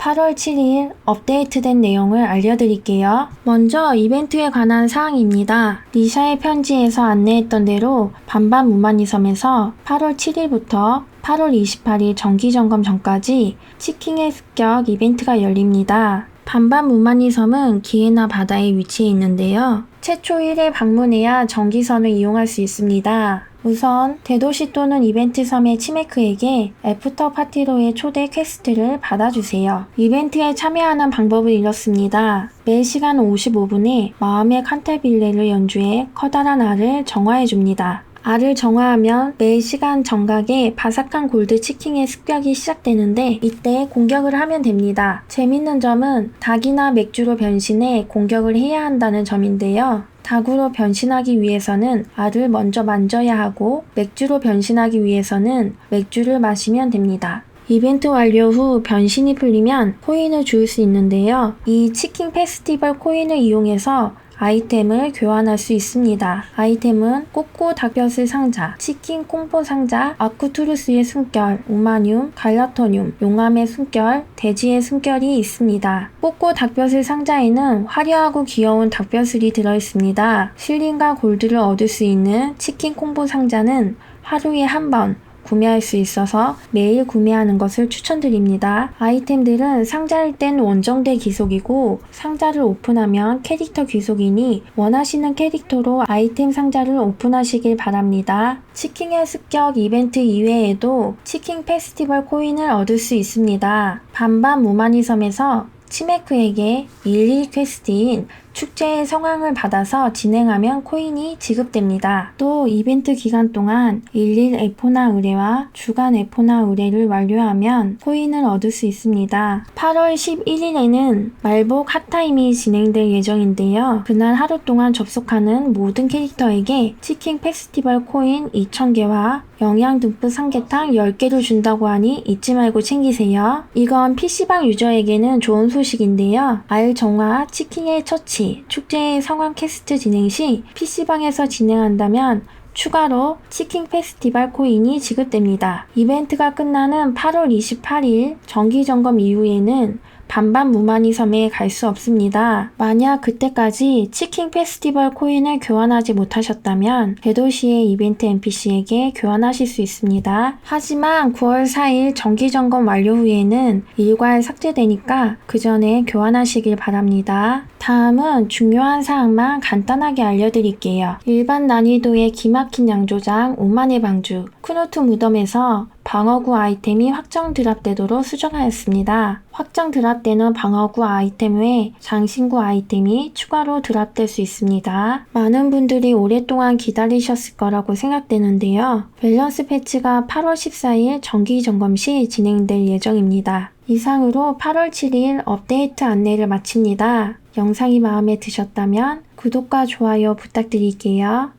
8월 7일 업데이트된 내용을 알려드릴게요. 먼저 이벤트에 관한 사항입니다. 리샤의 편지에서 안내했던 대로 반반 무만이 섬에서 8월 7일부터 8월 28일 정기 점검 전까지 치킨의 습격 이벤트가 열립니다. 반반 무만이 섬은 기에나 바다에 위치해 있는데요. 최초 1회 방문해야 정기선을 이용할 수 있습니다. 우선 대도시 또는 이벤트 섬의 치메크에게 애프터 파티로의 초대 퀘스트를 받아주세요. 이벤트에 참여하는 방법은 이렇습니다. 매 시간 55분에 마음의 칸타빌레를 연주해 커다란 알을 정화해줍니다. 알을 정화하면 매 시간 정각에 바삭한 골드 치킨의 습격이 시작되는데 이때 공격을 하면 됩니다. 재밌는 점은 닭이나 맥주로 변신해 공격을 해야 한다는 점인데요. 닭으로 변신하기 위해서는 알을 먼저 만져야 하고 맥주로 변신하기 위해서는 맥주를 마시면 됩니다. 이벤트 완료 후 변신이 풀리면 코인을 주울 수 있는데요. 이 치킨 페스티벌 코인을 이용해서 아이템을 교환할 수 있습니다. 아이템은 꼬꼬 닭뼈슬 상자, 치킨 콤보 상자, 아쿠투루스의 숨결, 우마늄, 갈라토늄, 용암의 숨결, 돼지의 숨결이 있습니다. 꼬꼬 닭뼈슬 상자에는 화려하고 귀여운 닭뼈슬이 들어있습니다. 실린과 골드를 얻을 수 있는 치킨 콤보 상자는 하루에 한 번, 구매할 수 있어서 매일 구매하는 것을 추천드립니다. 아이템들은 상자일 땐 원정대 귀속이고 상자를 오픈하면 캐릭터 귀속이니 원하시는 캐릭터로 아이템 상자를 오픈하시길 바랍니다. 치킨의 습격 이벤트 이외에도 치킨 페스티벌 코인을 얻을 수 있습니다. 반반 무마니 섬에서 치메크에게 일일 퀘스트인 축제의 성황을 받아서 진행하면 코인이 지급됩니다. 또 이벤트 기간 동안 일일 에포나 의뢰와 주간 에포나 의뢰를 완료하면 코인을 얻을 수 있습니다. 8월 11일에는 말복 핫타임이 진행될 예정인데요. 그날 하루 동안 접속하는 모든 캐릭터에게 치킨 페스티벌 코인 2,000개와 영양 듬뿍 삼계탕 10개를 준다고 하니 잊지 말고 챙기세요. 이건 PC방 유저에게는 좋은 소식인데요. 알 정화, 치킨의 처치, 축제의 상황 캐스트 진행 시 PC방에서 진행한다면 추가로 치킨 페스티벌 코인이 지급됩니다. 이벤트가 끝나는 8월 28일 정기 점검 이후에는 반반 무만이 섬에 갈 수 없습니다. 만약 그때까지 치킨 페스티벌 코인을 교환하지 못하셨다면 대도시의 이벤트 NPC에게 교환하실 수 있습니다. 하지만 9월 4일 정기 점검 완료 후에는 일괄 삭제되니까 그 전에 교환하시길 바랍니다. 다음은 중요한 사항만 간단하게 알려드릴게요. 일반 난이도의 기막힌 양조장 5만의 방주 쿠노트 무덤에서 방어구 아이템이 확정 드랍되도록 수정하였습니다. 확정 드랍되는 방어구 아이템 외에 장신구 아이템이 추가로 드랍될 수 있습니다. 많은 분들이 오랫동안 기다리셨을 거라고 생각되는데요. 밸런스 패치가 8월 14일 정기 점검 시 진행될 예정입니다. 이상으로 8월 7일 업데이트 안내를 마칩니다. 영상이 마음에 드셨다면 구독과 좋아요 부탁드릴게요.